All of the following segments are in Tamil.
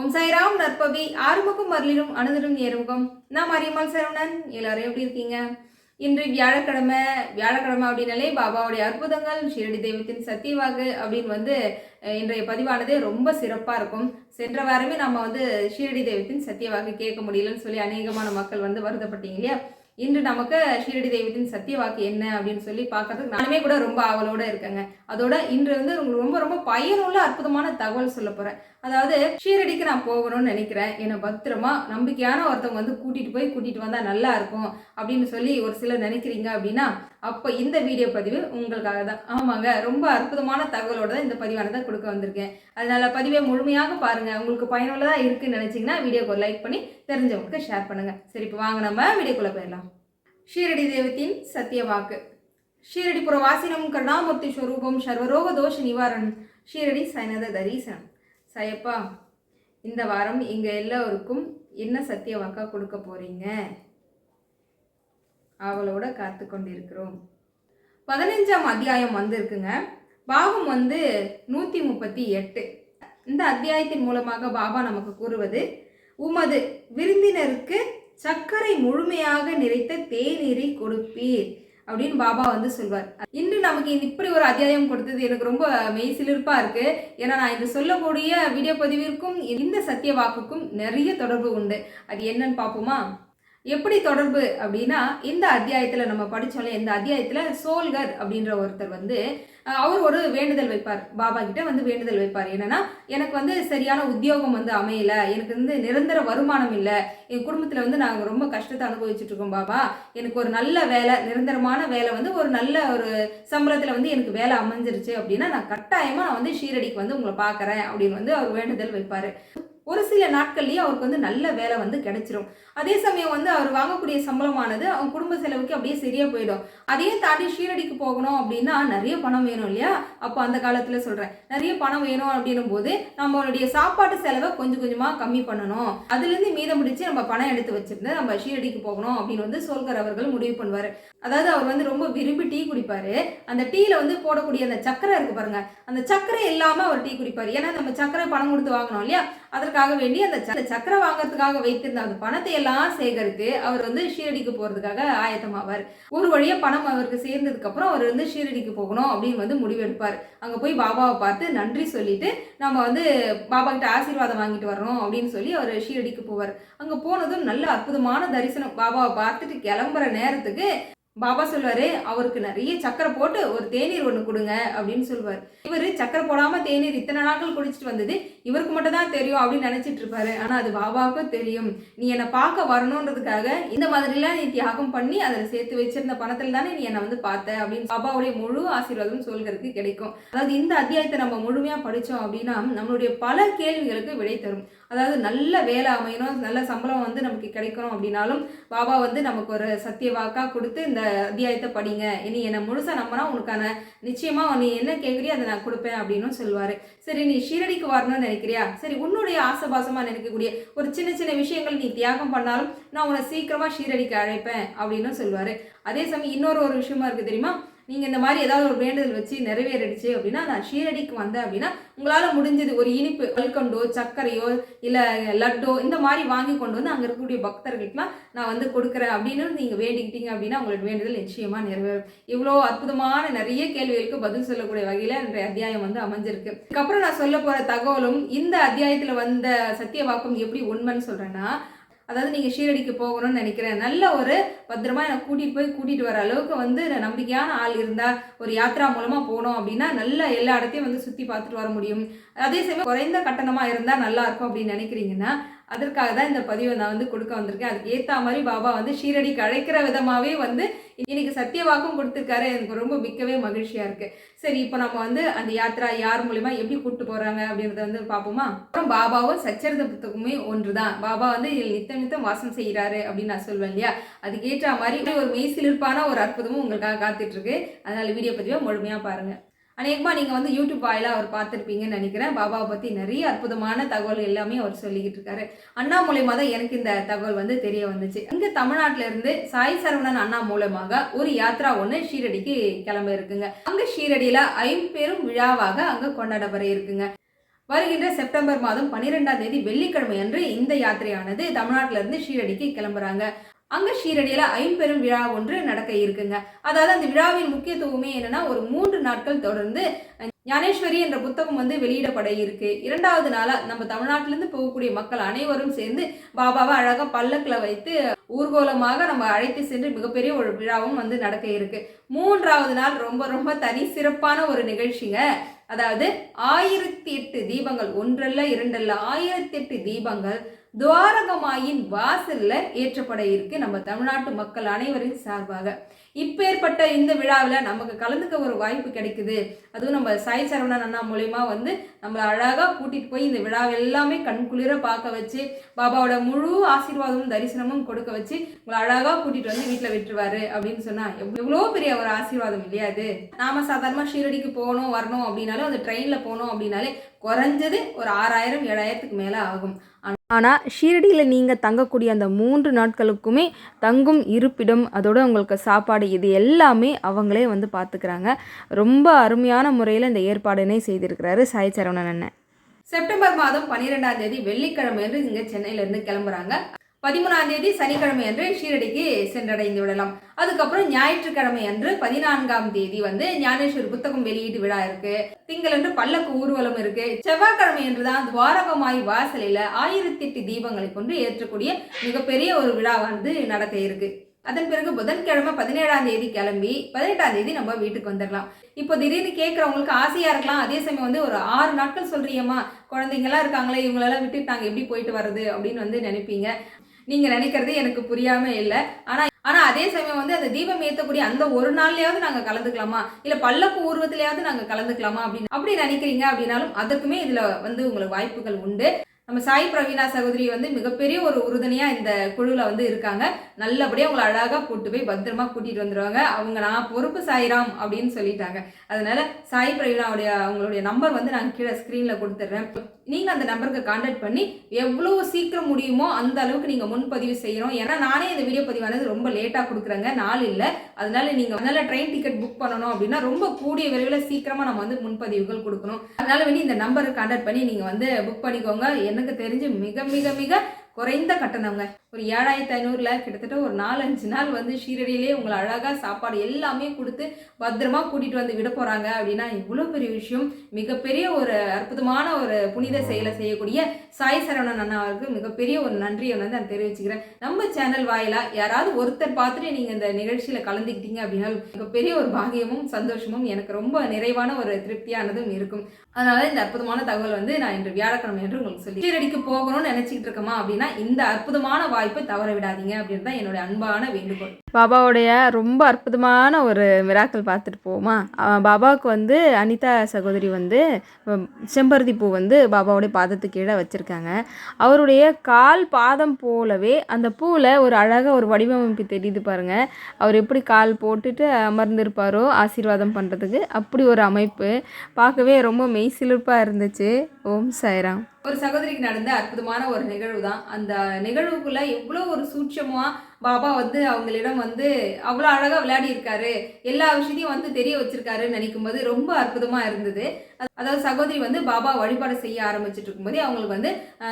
ஓம் சாய்ராம் நற்பவி. ஆறுமுகம் அருளிலும் அணுதிலும் ஏறுமுகம். நான் மரியம்மாள் சரவணன். எல்லாரும் எப்படி இருக்கீங்க? இன்று வியாழக்கிழமை வியாழக்கிழமை அப்படின்னாலே பாபாவுடைய அற்புதங்கள் ஷீரடி தெய்வத்தின் சத்தியவாகு அப்படின்னு வந்து இன்றைய பதிவானது ரொம்ப சிறப்பாக இருக்கும். சென்ற வாரமே நம்ம வந்து ஷீரடி தெய்வத்தின் சத்தியவாகு கேட்க முடியலன்னு சொல்லி அநேகமான மக்கள் வந்து வருத்தப்பட்டீங்க இல்லையா? இன்று நமக்கு ஷீரடி தெய்வத்தின் சத்தியவாக்கு என்ன அப்படின்னு சொல்லி பார்க்கறதுக்கு நானுமே கூட ரொம்ப ஆவலோட இருக்கேங்க. அதோட இன்று வந்து உங்களுக்கு ரொம்ப ரொம்ப பயனுள்ள அற்புதமான தகவல் சொல்ல போறேன். அதாவது ஷீரடிக்கு நான் போகணும்னு நினைக்கிறேன். என்னை பத்திரமா நம்பிக்கையான ஒருத்தவங்க வந்து கூட்டிகிட்டு போய் கூட்டிகிட்டு வந்தால் நல்லா இருக்கும் அப்படின்னு சொல்லி ஒரு சிலர் நினைக்கிறீங்க அப்படின்னா அப்போ இந்த வீடியோ பதிவு உங்களுக்காக தான். ஆமாங்க ரொம்ப அற்புதமான தகவலோட தான் இந்த பதிவானதை கொடுக்க வந்திருக்கேன். அதனால பதிவை முழுமையாக பாருங்கள் உங்களுக்கு பயனுள்ளதாக இருக்குன்னு நினச்சிங்கன்னா வீடியோக்கு ஒரு லைக் பண்ணி தெரிஞ்சவங்களுக்கு ஷேர் பண்ணுங்கள் சரி இப்போ வாங்க நம்ம வீடியோக்குள்ளே போயிடலாம். ஷீரடி தேவத்தின் சத்திய வாக்கு. ஷீரடிபுர வாசினம் கருணாமூர்த்தி ஸ்வரூபம் சர்வரோக தோஷ நிவாரணம். ஷீரடி சைனத தரிசனம். சாயப்பா இந்த வாரம் எங்க எல்லோருக்கும் என்ன சத்திய வாக்கா கொடுக்க போறீங்க? அவளோட காத்து கொண்டிருக்கிறோம். பதினஞ்சாம் அத்தியாயம் வந்திருக்குங்க. பாகம் வந்து நூற்றி முப்பத்தி எட்டு. இந்த அத்தியாயத்தின் மூலமாக பாபா நமக்கு கூறுவது உமது விருந்தினருக்கு சர்க்கரை முழுமையாக நிறைத்த தேநீரை கொடுப்பீர். அப்படின்னு பாபா வந்து சொல்வார். இன்று நமக்கு இந்த இப்படி ஒரு அத்தியாயம் கொடுத்தது எனக்கு ரொம்ப மெய்சிலிருப்பா இருக்கு. ஏன்னா நான் இது சொல்லக்கூடிய வீடியோ பதிவிற்கும் இந்த சத்திய வாக்குக்கும் நிறைய தொடர்பு உண்டு. அது என்னன்னு பார்ப்போமா? எப்படி தொடர்பு அப்படின்னா இந்த அத்தியாயத்தில் நம்ம படித்தோம்ல இந்த அத்தியாயத்தில் சோல்கர் அப்படின்ற ஒருத்தர் வந்து அவர் ஒரு வேண்டுதல் வைப்பார். பாபா கிட்ட வந்து வேண்டுதல் வைப்பார். என்னன்னா எனக்கு வந்து சரியான உத்தியோகம் வந்து அமையல எனக்கு வந்து நிரந்தர வருமானம் இல்லை என் குடும்பத்தில் வந்து நாங்கள் ரொம்ப கஷ்டத்தை அனுபவிச்சுட்டு இருக்கோம் பாபா. எனக்கு ஒரு நல்ல வேலை நிரந்தரமான வேலை வந்து ஒரு நல்ல ஒரு சம்பளத்தில் வந்து எனக்கு வேலை அமைஞ்சிருச்சு அப்படின்னா நான் கட்டாயமாக நான் வந்து ஷீரடிக்கு வந்து உங்களை பார்க்குறேன் அப்படின்னு வந்து அவர் வேண்டுதல் வைப்பார். ஒரு சில நாட்கள்லேயும் அவருக்கு வந்து நல்ல வேலை வந்து கிடைச்சிரும். அதே சமயம் வந்து அவர் வாங்கக்கூடிய சம்பளமானது அவங்க குடும்ப செலவுக்கு அப்படியே சரியாக போயிடும். அதையும் தாண்டி ஷீரடிக்கு போகணும் அப்படின்னா நிறைய பணம் வேணும் இல்லையா? அப்போ அந்த காலத்தில் சொல்கிறேன் நிறைய பணம் வேணும் அப்படின்னும் போது நம்மளுடைய சாப்பாட்டு செலவை கொஞ்சம் கொஞ்சமாக கம்மி பண்ணணும். அதுலேருந்து மீதம் பிடிச்சு நம்ம பணம் எடுத்து வச்சுருந்து நம்ம ஷீரடிக்கு போகணும் அப்படின்னு வந்து சோல்கர் அவர்கள் முடிவு பண்ணுவார். அதாவது அவர் வந்து ரொம்ப விரும்பி டீ குடிப்பார். அந்த டீயில் வந்து போடக்கூடிய அந்த சக்கரை இருக்கு பாருங்கள் அந்த சக்கரை இல்லாமல் அவர் டீ குடிப்பார். ஏன்னா நம்ம சக்கரை பணம் கொடுத்து வாங்கினோம் இல்லையா? அதற்காக வேண்டி அந்த ச- அந்த சக்கரை வாங்கறதுக்காக வைத்திருந்த அந்த பணத்தை எல்லாம் சேகரித்து அவர் வந்து ஷீரடிக்கு போகிறதுக்காக ஆயத்தமாவார். ஒரு வழியாக பணம் அவருக்கு சேர்ந்ததுக்கப்புறம் அவர் வந்து ஷீரடிக்கு போகணும் அப்படின்னு வந்து முடிவெடுப்பார். அங்கே போய் பாபாவை பார்த்து நன்றி சொல்லிட்டு நம்ம வந்து பாபா கிட்ட ஆசீர்வாதம் வாங்கிட்டு வரணும் அப்படின்னு சொல்லி அவர் ஷீரடிக்கு போவார். அங்கே போனதும் நல்ல அற்புதமான தரிசனம். பாபாவை பார்த்துட்டு கிளம்புற நேரத்துக்கு பாபா சொல்வார் அவருக்கு நிறைய சக்கரை போட்டு ஒரு தேநீர் ஒன்று கொடுங்க அப்படின்னு சொல்லுவார் இவர் சக்கரை போடாமல் தேநீர் இத்தனை நாட்கள் குடிச்சிட்டு வந்தது இவருக்கு மட்டும் தான் தெரியும் அப்படின்னு நினச்சிட்டு இருப்பாரு. ஆனால் அது பாபாவுக்கும் தெரியும். நீ என்னை பார்க்க வரணுன்றதுக்காக இந்த மாதிரிலாம் நீ தியாகம் பண்ணி அதில் சேர்த்து வச்சிருந்த பணத்தில் தானே நீ என்னை வந்து பார்த்த அப்படின்னு பாபாவுடைய முழு ஆசீர்வாதம் சொல்கிறதுக்கு கிடைக்கும். அதாவது இந்த அத்தியாயத்தை நம்ம முழுமையாக படித்தோம் அப்படின்னா நம்மளுடைய பல கேள்விகளுக்கு விடை தரும். அதாவது நல்ல வேலை அமையணும் நல்ல சம்பளம் வந்து நமக்கு கிடைக்கணும் அப்படின்னாலும் பாபா வந்து நமக்கு ஒரு சத்திய வாக்காக கொடுத்து இந்த அத்தியாயத்தை படிங்க. இனி என்னை முழுசாக நம்பினா உனக்கான நிச்சயமாக நீ என்ன கேட்குறியோ அதை நான் கொடுப்பேன் அப்படின்னு சொல்லுவார். சரி நீ ஷீரடிக்கு வரணும்னு நினைக்கிறியா? சரி உன்னுடைய ஆசபாசமாக நினைக்கக்கூடிய ஒரு சின்ன சின்ன விஷயங்கள் நீ தியாகம் பண்ணாலும் நான் உன்னை சீக்கிரமாக ஷீரடிக்கு அழைப்பேன் அப்படின்னு சொல்லுவார். அதே சமயம் இன்னொரு ஒரு விஷயமா இருக்குது தெரியுமா? நீங்கள் இந்த மாதிரி ஏதாவது ஒரு வேண்டுதல் வச்சு நிறைவேறிடுச்சு அப்படின்னா நான் ஷீரடிக்கு வந்தேன் அப்படின்னா உங்களால் முடிஞ்சது ஒரு இனிப்பு கல்கண்டோ சர்க்கரையோ இல்லை லட்டோ இந்த மாதிரி வாங்கி கொண்டு வந்து அங்கே இருக்கக்கூடிய பக்தர்களுக்குலாம் நான் வந்து கொடுக்குறேன் அப்படின்னு நீங்கள் வேண்டிக்கிட்டீங்க அப்படின்னா உங்களுக்கு வேண்டுதல் நிச்சயமாக நிறைவேறும். இவ்வளோ அற்புதமான நிறைய கேள்விகளுக்கு பதில் சொல்லக்கூடிய வகையில் இன்றைய அத்தியாயம் வந்து அமைஞ்சிருக்கு. அதுக்கப்புறம் நான் சொல்ல போகிற தகவலும் இந்த அத்தியாயத்தில் வந்த சத்திய வாக்கம் எப்படி உண்மைன்னு சொல்கிறேன்னா அதாவது நீங்கள் ஷீரடிக்கு போகணும்னு நினைக்கிறேன். நல்ல ஒரு பத்திரமா என்னை கூட்டிகிட்டு போய் கூட்டிகிட்டு வர அளவுக்கு வந்து நம்பிக்கையான ஆள் இருந்தால் ஒரு யாத்ரா மூலமாக போனோம் அப்படின்னா நல்ல எல்லா இடத்தையும் வந்து சுற்றி பார்த்துட்டு வர முடியும். அதே சமயம் குறைந்த கட்டணமாக இருந்தால் நல்லா இருக்கும் அப்படின்னு நினைக்கிறீங்கன்னா அதற்காக தான் இந்த பதிவை நான் வந்து கொடுக்க வந்திருக்கேன். அதுக்கு ஏற்ற மாதிரி பாபா வந்து ஷீரடிக்கு அழைக்கிற விதமாகவே வந்து இன்னைக்கு சத்திய வாக்கும் கொடுத்துருக்காரு. எனக்கு ரொம்ப மிக்கவே மகிழ்ச்சியாக இருக்கு. சரி இப்போ நம்ம வந்து அந்த யாத்ரா யார் மூலிமா எப்படி கூப்பிட்டு போகிறாங்க அப்படின்றத வந்து பார்ப்போமா? அப்புறம் பாபாவும் சச்சரித புத்தகமே ஒன்று தான் பாபா வந்து இதில் நித்தம் நித்தம் வாசம் செய்கிறாரு அப்படின்னு நான் சொல்வேன் இல்லையா? அதுக்கேற்ற மாதிரி ஒரு மெய்சிலிருப்பான ஒரு அற்புதமும் உங்களுக்காக காத்துட்ருக்கு அதனால் வீடியோ பதிவை முழுமையாக பாருங்கள் அநேகமாக நீங்கள் வந்து யூடியூப் வாயிலாக அவர் பார்த்துருப்பீங்கன்னு நினைக்கிறேன். பாபாவை பற்றி நிறைய அற்புதமான தகவல் எல்லாமே அவர் சொல்லிக்கிட்டு இருக்காரு. அண்ணா மூலயமா தான் எனக்கு இந்த தகவல் வந்து தெரிய வந்துச்சு. இங்கே தமிழ்நாட்டுல இருந்து சாய் சரவணன் அண்ணா மூலமாக ஒரு யாத்ரா ஒன்று ஷீரடிக்கு கிளம்ப இருக்குங்க. அங்கே ஷீரடியில் ஐம்பெரும் விழாவாக அங்கே கொண்டாடப்பட இருக்குங்க. வருகின்ற செப்டம்பர் மாதம் பன்னிரெண்டாம் தேதி வெள்ளிக்கிழமை அன்று இந்த யாத்திரையானது தமிழ்நாட்டிலிருந்து ஷீரடிக்கு கிளம்புறாங்க. அங்க ஷீரடியில ஐம்பெரும் விழா ஒன்று நடக்க இருக்குங்க. அதாவது அந்த விழாவின் முக்கியத்துவமே என்னன்னா ஒரு மூன்று நாட்கள் தொடர்ந்து ஞானேஸ்வரி என்ற புத்தகம் வந்து வெளியிடப்பட இருக்கு. இரண்டாவது நாளா நம்ம தமிழ்நாட்டிலிருந்து போகக்கூடிய மக்கள் அனைவரும் சேர்ந்து பாபாவை அழகா பல்லக்கில் வைத்து ஊர்கோலமாக நம்ம அழைத்து சென்று மிகப்பெரிய ஒரு விழாவும் வந்து நடக்க இருக்கு. மூன்றாவது நாள் ரொம்ப ரொம்ப தனி சிறப்பான ஒரு நிகழ்ச்சிங்க. அதாவது ஆயிரத்தி எட்டு தீபங்கள் ஒன்றல்ல இரண்டல்ல ஆயிரத்தி எட்டு தீபங்கள் துவாரகமாயின் வாசல்ல ஏற்றப்பட இருக்கு நம்ம தமிழ்நாட்டு மக்கள் அனைவரின் சார்பாக. இப்பேற்பட்ட இந்த விழாவில் நமக்கு கலந்துக்க ஒரு வாய்ப்பு கிடைக்குது. அதுவும் நம்ம சாய் சரவணன் அண்ணா மூலயமா வந்து நம்மளை அழகாக கூட்டிகிட்டு போய் இந்த விழாவை எல்லாமே கண்குளிர பார்க்க வச்சு பாபாவோட முழு ஆசீர்வாதமும் தரிசனமும் கொடுக்க வச்சு உங்களை அழகாக கூட்டிகிட்டு வந்து வீட்டில் விட்டுருவாரு அப்படின்னு சொன்னால் எவ்வளோ பெரிய ஒரு ஆசீர்வாதம் இல்லையா அது? சாதாரணமாக ஷீரடிக்கு போகணும் வரணும் அப்படின்னாலும் அந்த ட்ரெயினில் போகணும் அப்படின்னாலே குறைஞ்சது ஒரு ஆறாயிரம் ஏழாயிரத்துக்கு மேலே ஆகும். ஆனால் ஷீரடியில் நீங்கள் தங்கக்கூடிய அந்த மூன்று நாட்களுக்குமே தங்கும் இருப்பிடம் அதோட உங்களுக்கு சாப்பாடு இது எல்லாமே அவங்களே வந்து பார்த்துக்கிறாங்க ரொம்ப அருமையான முறையில் இந்த ஏற்பாடுனே செய்திருக்கிறாரு சாய் சரவணன் அண்ணன். செப்டம்பர் மாதம் பன்னிரெண்டாம் தேதி வெள்ளிக்கிழமை இங்கே சென்னையிலேருந்து கிளம்புறாங்க. பதிமூணாம் தேதி சனிக்கிழமை அன்று ஷீரடிக்கு சென்றடைந்து விடலாம். அதுக்கப்புறம் ஞாயிற்றுக்கிழமை அன்று பதினான்காம் தேதி வந்து ஞானேஸ்வர் புத்தகம் வெளியீட்டு விழா இருக்கு. திங்களன்று பல்லக்கு ஊர்வலம் இருக்கு. செவ்வாய்க்கிழமை என்றுதான் துவாரகமாய் வாசலில் ஆயிரத்தி எட்டு தீபங்களை கொண்டு ஏற்றக்கூடிய மிகப்பெரிய ஒரு விழா வந்து நடக்க இருக்கு. அதன் பிறகு புதன்கிழமை பதினேழாம் தேதி கிளம்பி பதினெட்டாம் தேதி நம்ம வீட்டுக்கு வந்துடலாம். இப்போ திடீர்னு கேட்குறவங்களுக்கு ஆசையாக இருக்கலாம். அதே சமயம் வந்து ஒரு ஆறு நாட்கள் சொல்கிறியம்மா குழந்தைங்களாம் இருக்காங்களே இவங்களெல்லாம் விட்டுட்டு நாங்கள் எப்படி போயிட்டு வர்றது அப்படின்னு வந்து நினைப்பீங்க. நீங்கள் நினைக்கிறது எனக்கு புரியாமல் இல்லை. ஆனால் ஆனால் அதே சமயம் வந்து அந்த தீபம் ஏற்றக்கூடிய அந்த ஒரு நாள்லையாவது நாங்கள் கலந்துக்கலாமா? இல்லை பல்லக்கு ஊர்வத்திலேயாவது நாங்கள் கலந்துக்கலாமா அப்படின்னு அப்படி நினைக்கிறீங்க அப்படின்னாலும் அதுக்குமே இதில் வந்து உங்களுக்கு வாய்ப்புகள் உண்டு. நம்ம சாய் பிரவீனா சகோதரி வந்து மிகப்பெரிய ஒரு உறுதுணையாக இந்த குழுவில் வந்து இருக்காங்க. நல்லபடியாக உங்களை அழகாக கூட்டு போய் பத்திரமா கூட்டிகிட்டு வந்துடுவாங்க அவங்க நான் பொறுப்பு சாயிராம் அப்படின்னு சொல்லிட்டாங்க. அதனால சாய் பிரவீனாவுடைய அவங்களுடைய நம்பர் வந்து நான் கீழே ஸ்க்ரீனில் கொடுத்துட்றேன். நீங்கள் அந்த நம்பருக்கு காண்டாக்ட் பண்ணி எவ்வளோ சீக்கிரம் முடியுமோ அந்த அளவுக்கு நீங்கள் முன்பதிவு செய்யணும். ஏன்னா நானே இந்த வீடியோ பதிவானது ரொம்ப லேட்டாக கொடுக்குறேங்க. நாள் இல்லை. அதனால நீங்கள் அதனால ட்ரெயின் டிக்கெட் புக் பண்ணணும் அப்படின்னா ரொம்ப கூடிய விரைவில் சீக்கிரமாக நம்ம வந்து முன்பதிவுகள் கொடுக்கணும். அதனால வேண்டி இந்த நம்பருக்கு காண்டாக்ட் பண்ணி நீங்கள் வந்து புக் பண்ணிக்கோங்க. எனக்கு தெரிஞ்சு மிக மிக மிக குறைந்த கட்டணங்க. ஒரு ஏழாயிரத்தி ஐநூறுல கிட்டத்தட்ட ஒரு நாலஞ்சு நாள் வந்து ஷீரடியிலே உங்களை அழகாக சாப்பாடு எல்லாமே கொடுத்து பத்திரமா கூட்டிகிட்டு வந்து விட போகிறாங்க அப்படின்னா இவ்வளோ பெரிய விஷயம். மிகப்பெரிய ஒரு அற்புதமான ஒரு புனித செயலை செய்யக்கூடிய சாய் சரவணன் அண்ணா அவருக்கு மிகப்பெரிய ஒரு நன்றியை வந்து நான் தெரிவிச்சுக்கிறேன். நம்ம சேனல் வாயிலா யாராவது ஒருத்தர் பார்த்துட்டு நீங்கள் இந்த நிகழ்ச்சியில் கலந்துக்கிட்டீங்க அப்படின்னா மிகப்பெரிய ஒரு பாகியமும் சந்தோஷமும் எனக்கு ரொம்ப நிறைவான ஒரு திருப்தியானதும் இருக்கும். அதனால இந்த அற்புதமான தகவல் வந்து நான் இன்று வியாழக்கிழமை என்று உங்களுக்கு சொல்லி ஷீரடிக்கு போகணும்னு நினைச்சிட்டு இருக்கோமா அப்படின்னா இந்த அற்புதமான வாய்ப்பை தவற விடாதீங்க அப்படின்னு தான் என்னோட அன்பான வேண்டுகோள். பாபாவுடைய ரொம்ப அற்புதமான ஒரு மிராக்கள் பார்த்துட்டு போவோமா? பாபாவுக்கு வந்து அனிதா சகோதரி வந்து செம்பருதி செம்பருத்தி பூ வந்து பாபாவுடைய பாதத்துக்கு கீழே வச்சுருக்காங்க. அவருடைய கால் பாதம் போலவே அந்த பூவில் ஒரு அழகாக ஒரு வடிவமைப்பு தெரியுது பாருங்கள் அவர் எப்படி கால் போட்டுட்டு அமர்ந்திருப்பாரோ ஆசீர்வாதம் பண்ணுறதுக்கு அப்படி ஒரு அமைப்பு. பார்க்கவே ரொம்ப மெய்சிலிர்ப்பாக இருந்துச்சு. ஓம் சாய்ராம். ஒரு சகோதரிக்கு நடந்த அற்புதமான ஒரு நிகழ்வு தான் அந்த நிகழ்வுக்குள்ள எவ்வளோ ஒரு சூட்சமாக பாபா வந்து அவங்களிடம் வந்து அவ்வளோ அழகாக விளையாடி இருக்காரு. எல்லா விஷயத்தையும் வந்து தெரிய வச்சிருக்காருன்னு நினைக்கும் போது ரொம்ப அற்புதமா இருந்தது. அதாவது சகோதரி வந்து பாபா வழிபாடு செய்ய ஆரம்பிச்சிட்டு இருக்கும்போதே அவங்களுக்கு வந்து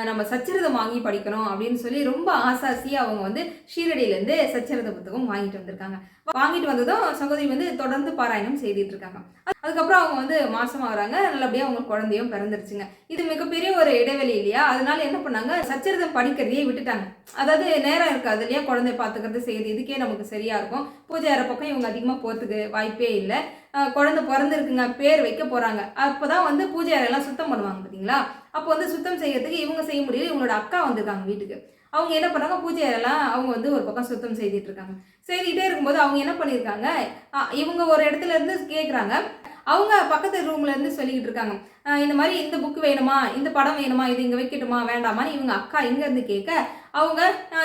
நம்ம சச்சரிதம் வாங்கி படிக்கணும் அப்படின்னு சொல்லி ரொம்ப ஆசாசியாக அவங்க வந்து ஷீரடியிலேருந்து சச்சரித புத்தகம் வாங்கிட்டு வந்திருக்காங்க. வாங்கிட்டு வந்ததும் சகோதரி வந்து தொடர்ந்து பாராயணம் செய்துட்டு இருக்காங்க. அதுக்கப்புறம் அவங்க வந்து மாசம் ஆகுறாங்க நல்லபடியாக அவங்க குழந்தையும் பிறந்துருச்சுங்க. இது மிகப்பெரிய ஒரு இடைவெளி இல்லையா? அதனால என்ன பண்ணாங்க? சச்சரிதம் படிக்கிறதையே விட்டுட்டாங்க. அதாவது நேரம் இருக்காது இல்லையா? குழந்தை பார்த்துக்கிறது செய்யுது. இதுக்கே நமக்கு சரியாக இருக்கும். பூஜை அறை பக்கம் இவங்க அதிகமாக போகிறதுக்கு வாய்ப்பே இல்லை. குழந்தை பிறந்திருக்குங்க பேர் வைக்க போகிறாங்க அப்போ தான் வந்து பூஜை அறையெல்லாம் சுத்தம் பண்ணுவாங்க பார்த்தீங்களா அப்போ வந்து சுத்தம் செய்யறதுக்கு இவங்க செய்ய முடியல. இவங்களோட அக்கா வந்திருக்காங்க வீட்டுக்கு. அவங்க என்ன பண்ணாங்க? பூஜை அறையெல்லாம் அவங்க வந்து ஒரு பக்கம் சுத்தம் செய்துட்டு இருக்காங்க. செய்துக்கிட்டே இருக்கும்போது அவங்க என்ன பண்ணியிருக்காங்க? இவங்க ஒரு இடத்துல இருந்து கேட்குறாங்க அவங்க பக்கத்து ரூம்ல இருந்து சொல்லிக்கிட்டு இருக்காங்க. இந்த மாதிரி இந்த புக் வேணுமா? இந்த படம் வேணுமா? இது இங்கே வைக்கட்டுமா? வேண்டாமான்னு இவங்க அக்கா இங்கேருந்து கேட்க அவங்க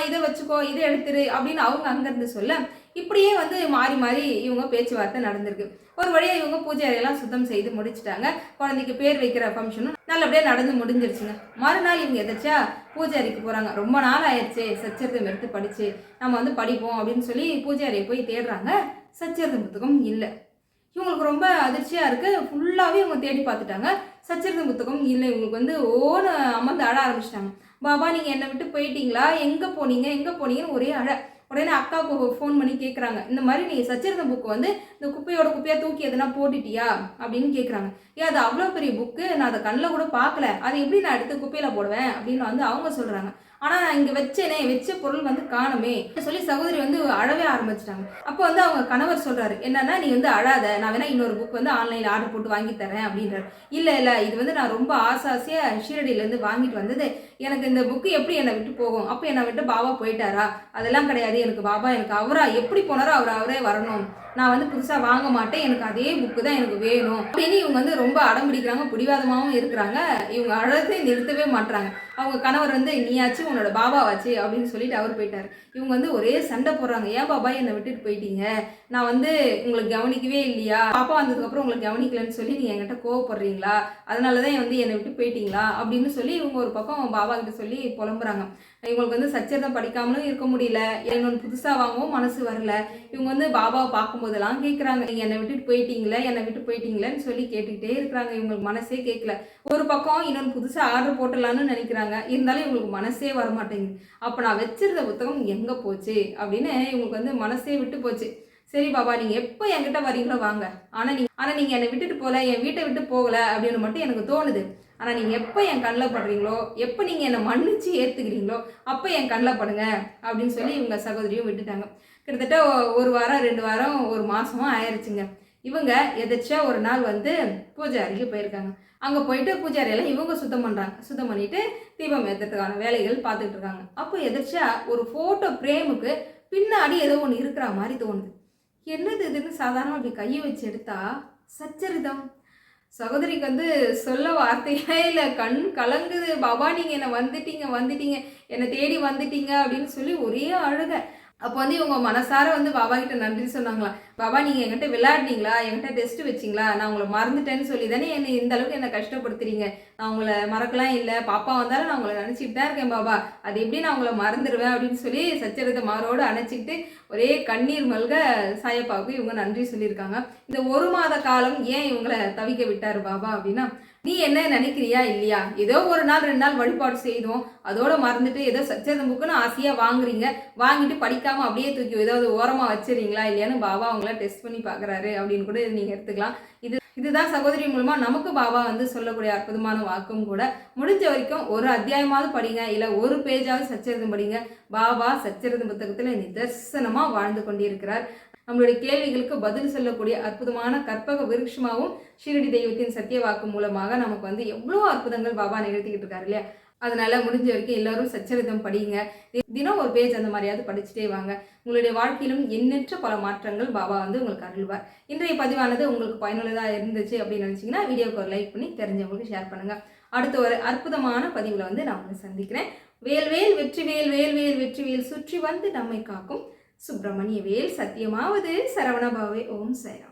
இதை வச்சுக்கோ இதை எடுத்துரு அப்படின்னு அவங்க அங்கேருந்து சொல்ல இப்படியே வந்து மாறி மாறி இவங்க பேச்சுவார்த்தை நடந்திருக்கு. ஒரு வழியாக இவங்க பூஜை அறையெல்லாம் சுத்தம் செய்து முடிச்சிட்டாங்க. குழந்தைக்கு பேர் வைக்கிற ஃபங்க்ஷனும் நல்லபடியாக நடந்து முடிஞ்சிருச்சுங்க. மறுநாள் இவங்க எதாச்சா பூஜை அறைக்கு போகிறாங்க ரொம்ப நாள் ஆயிடுச்சு. சச்சரித்தம் எடுத்து படித்து நம்ம வந்து படிப்போம் அப்படின்னு சொல்லி பூஜை அறையை போய் தேடுறாங்க. சச்சரிதம் புத்தகம் இல்லை. இவங்களுக்கு ரொம்ப அதிர்ச்சியாக இருக்குது ஃபுல்லாகவே இவங்க தேடி பார்த்துட்டாங்க. சச்சரித புத்தகம் இல்லை. இவங்களுக்கு வந்து ஓன அமர்ந்து ஆட ஆரம்பிச்சிட்டாங்க. பாபா நீங்கள் என்னை விட்டு போயிட்டீங்களா? எங்கே போனீங்க? எங்கே போனீங்கன்னு ஒரே அழ. உடனே அக்காவுக்கு ஃபோன் பண்ணி கேட்குறாங்க இந்த மாதிரி நீங்கள் சச்சரித புக்கு வந்து இந்த குப்பையோட குப்பையாக தூக்கி எதனா போட்டுட்டியா? அப்படின்னு கேட்குறாங்க ஏன் அது அவ்வளோ பெரிய புக்கு நான் அதை கண்ணில் கூட பார்க்கல. அதை எப்படி நான் எடுத்து குப்பையில் போடுவேன்? அப்படின்னு வந்து அவங்க சொல்கிறாங்க ஆனால் நான் இங்கே வச்சேனே வச்ச பொருள் வந்து காணுமே சொல்லி சகோதரி வந்து அழவே ஆரம்பிச்சிட்டாங்க. அப்போ வந்து அவங்க கணவர் சொல்கிறாரு என்னன்னா நீ வந்து அழாத நான் வேணா இன்னொரு புக் வந்து ஆன்லைனில் ஆர்டர் போட்டு வாங்கி தரேன் அப்படின்றார். இல்லை இல்லை இது வந்து நான் ரொம்ப ஆசை ஆசையாக ஷீரடியிலேருந்து வாங்கிட்டு வந்தது. எனக்கு இந்த புக்கு எப்படி என்னை விட்டு போகும்? அப்போ என்னை விட்டு பாபா போயிட்டாரா? அதெல்லாம் கிடையாது எனக்கு பாபா எனக்கு அவரா எப்படி போனாரோ அவர் அவரே வரணும். நான் வந்து புதுசாக வாங்க மாட்டேன். எனக்கு அதே புக்கு தான் எனக்கு வேணும். அப்படின்னு இவங்க வந்து ரொம்ப அடம் பிடிக்கிறாங்க பிடிவாதமாகவும் இருக்கிறாங்க. இவங்க அழகை நிறுத்தவே மாட்டுறாங்க அவங்க கணவர் வந்து நீயாச்சு உன்னோட பாபாவாச்சு அப்படின்னு சொல்லிட்டு அவர் போயிட்டார். இவங்க வந்து ஒரே சண்டை போடுறாங்க. ஏன் பாபா என்னை விட்டுட்டு போயிட்டீங்க? நான் வந்து உங்களுக்கு கவனிக்கவே இல்லையா? பாப்பா வந்ததுக்கப்புறம் உங்களுக்கு கவனிக்கலன்னு சொல்லி நீங்கள் என்கிட்ட கோவப்படுறீங்களா? அதனால தான் வந்து என்னை விட்டு போயிட்டீங்களா? அப்படின்னு சொல்லி இவங்க ஒரு பக்கம் பாபா கிட்ட சொல்லி புலம்புறாங்க. இவங்களுக்கு வந்து சச்சரிதம் படிக்காமலும் இருக்க முடியல. இன்னொன்று புதுசாக வாங்கவும் மனசு வரல. இவங்க வந்து பாபாவை பார்க்கும்போதெல்லாம் கேட்குறாங்க நீங்கள் என்னை விட்டுட்டு போயிட்டீங்களே என்னை விட்டு போயிட்டீங்களேன்னு சொல்லி கேட்டுக்கிட்டே இருக்கிறாங்க. இவங்களுக்கு மனசே கேட்கல ஒரு பக்கம் இன்னொன்று புதுசாக ஆர்டர் போட்டலான்னு நினைக்கிறாங்க. இருந்தாலும் இவங்களுக்கு மனசே வர மாட்டேங்குது அப்போ நான் வச்சிருந்த புத்தகம் எங்கே போச்சு? அப்படின்னு இவங்களுக்கு வந்து மனசே விட்டு போச்சு. சரி பாபா நீங்கள் எப்போ என்கிட்ட வரீங்களோ வாங்க. ஆனால் நீங்கள் ஆனால் நீங்கள் என்னை விட்டுட்டு போகல என் வீட்டை விட்டு போகலை அப்படின்னு மட்டும் எனக்கு தோணுது. ஆனால் நீங்கள் எப்போ என் கண்ணில் படுறீங்களோ எப்போ நீங்கள் என்னை மன்னிச்சு ஏற்றுக்கிறீங்களோ அப்போ என் கண்ணில் படுங்க அப்படின்னு சொல்லி இவங்க சகோதரியும் விட்டுட்டாங்க. கிட்டத்தட்ட ஒரு வாரம் ரெண்டு வாரம் ஒரு மாதமும் ஆயிடுச்சுங்க இவங்க எதாச்சா ஒரு நாள் வந்து பூஜை அருகே போயிருக்காங்க. அங்கே போயிட்டு பூஜாரியெல்லாம் இவங்க சுத்தம் பண்ணுறாங்க சுத்தம் பண்ணிவிட்டு தீபம் ஏற்றுறதுக்கான வேலைகள் பார்த்துட்டு இருக்காங்க. அப்போ எதாச்சா ஒரு ஃபோட்டோ ஃப்ரேமுக்கு பின்னாடி ஏதோ ஒன்று இருக்கிற மாதிரி தோணுது. என்னது இதுன்னு சாதாரணமாக அப்படி கையை வச்சு எடுத்தா சச்சரிதம்? சகோதரிக்கு வந்து சொல்ல வார்த்தையே இல்லை. கண் கலங்குது. பாபா நீங்கள் என்னை வந்துட்டீங்க வந்துட்டீங்க. என்னை தேடி வந்துட்டீங்க அப்படின்னு சொல்லி ஒரே அழுக. அப்போ வந்து இவங்க மனசார வந்து பாபா கிட்ட நன்றி சொன்னாங்களா? பாபா நீங்கள் என்கிட்ட விளையாடுனீங்களா? என்கிட்ட டெஸ்ட் வச்சிங்களா? நான் உங்களை மறந்துட்டேன்னு சொல்லி தானே என்னை இந்த அளவுக்கு என்னை கஷ்டப்படுத்துறீங்க? நான் உங்களை மறக்கலாம் இல்லை. பாப்பா வந்தாலும் நான் உங்களை நினச்சிட்டு தான் இருக்கேன் பாபா. அது எப்படி நான் உங்களை மறந்துடுவேன் அப்படின்னு சொல்லி சச்சரித மாரோடு அணைச்சிக்கிட்டு ஒரே கண்ணீர் மல்க சாயப்பாவுக்கு இவங்க நன்றி சொல்லியிருக்காங்க. இந்த ஒரு மாத காலம் ஏன் இவங்களை தவிக்க விட்டார் பாபா அப்படின்னா நீ என்ன நினைக்கிறியா இல்லையா? ஏதோ ஒரு நாள் ரெண்டு நாள் வழிபாடு செய்தோம். அதோட மறந்துட்டு ஏதோ சச்சரித புக்குன்னு ஆசையாக வாங்குறீங்க. வாங்கிட்டு படிக்காமல் அப்படியே தூக்கி ஏதாவது ஓரமாக வச்சுறீங்களா இல்லையான்னு பாபா அவங்கள டெஸ்ட் பண்ணி பார்க்குறாரு அப்படின்னு கூட நீங்கள் எடுத்துக்கலாம். இது இதுதான் சகோதரி மூலமா நமக்கு பாபா வந்து சொல்லக்கூடிய அற்புதமான வாக்கும் கூட. முடிஞ்ச வரைக்கும் ஒரு அத்தியாயமாவது படிங்க. இல்லை ஒரு பேஜாவது சச்சரிதம் படிங்க. பாபா சச்சரிதம் புத்தகத்தில் நிதர்சனமாக வாழ்ந்து கொண்டிருக்கிறார். நம்மளுடைய கேள்விகளுக்கு பதில் சொல்லக்கூடிய அற்புதமான கற்பக விருட்சமாகவும் ஷீரடி தெய்வத்தின் சத்திய வாக்கு மூலமாக நமக்கு வந்து எவ்வளோ அற்புதங்கள் பாபா நிகழ்த்திக்கிட்டு இருக்காரு இல்லையா? அதனால முடிஞ்ச வரைக்கும் எல்லாரும் சச்சரிதம் படிங்க. தினம் ஒரு பேஜ் அந்த மாதிரியாவது படிச்சுட்டே வாங்க. உங்களுடைய வாழ்க்கையிலும் எண்ணற்ற பல மாற்றங்கள் பாபா வந்து உங்களுக்கு அருள்வார். இன்றைய பதிவானது உங்களுக்கு பயனுள்ளதாக இருந்துச்சு அப்படின்னு நினச்சிங்கன்னா வீடியோக்கு ஒரு லைக் பண்ணி தெரிஞ்சவங்களுக்கு ஷேர் பண்ணுங்க. அடுத்த ஒரு அற்புதமான பதிவில் வந்து நான் உங்களை சந்திக்கிறேன். வேல்வேல் வெற்றிவேல் வேல்வேல் வெற்றிவேல் சுற்றி வந்து நம்மை காக்கும் சுப்பிரமணிய வேல் சத்தியமாவது சரவணபாவே ஓம் சைராம்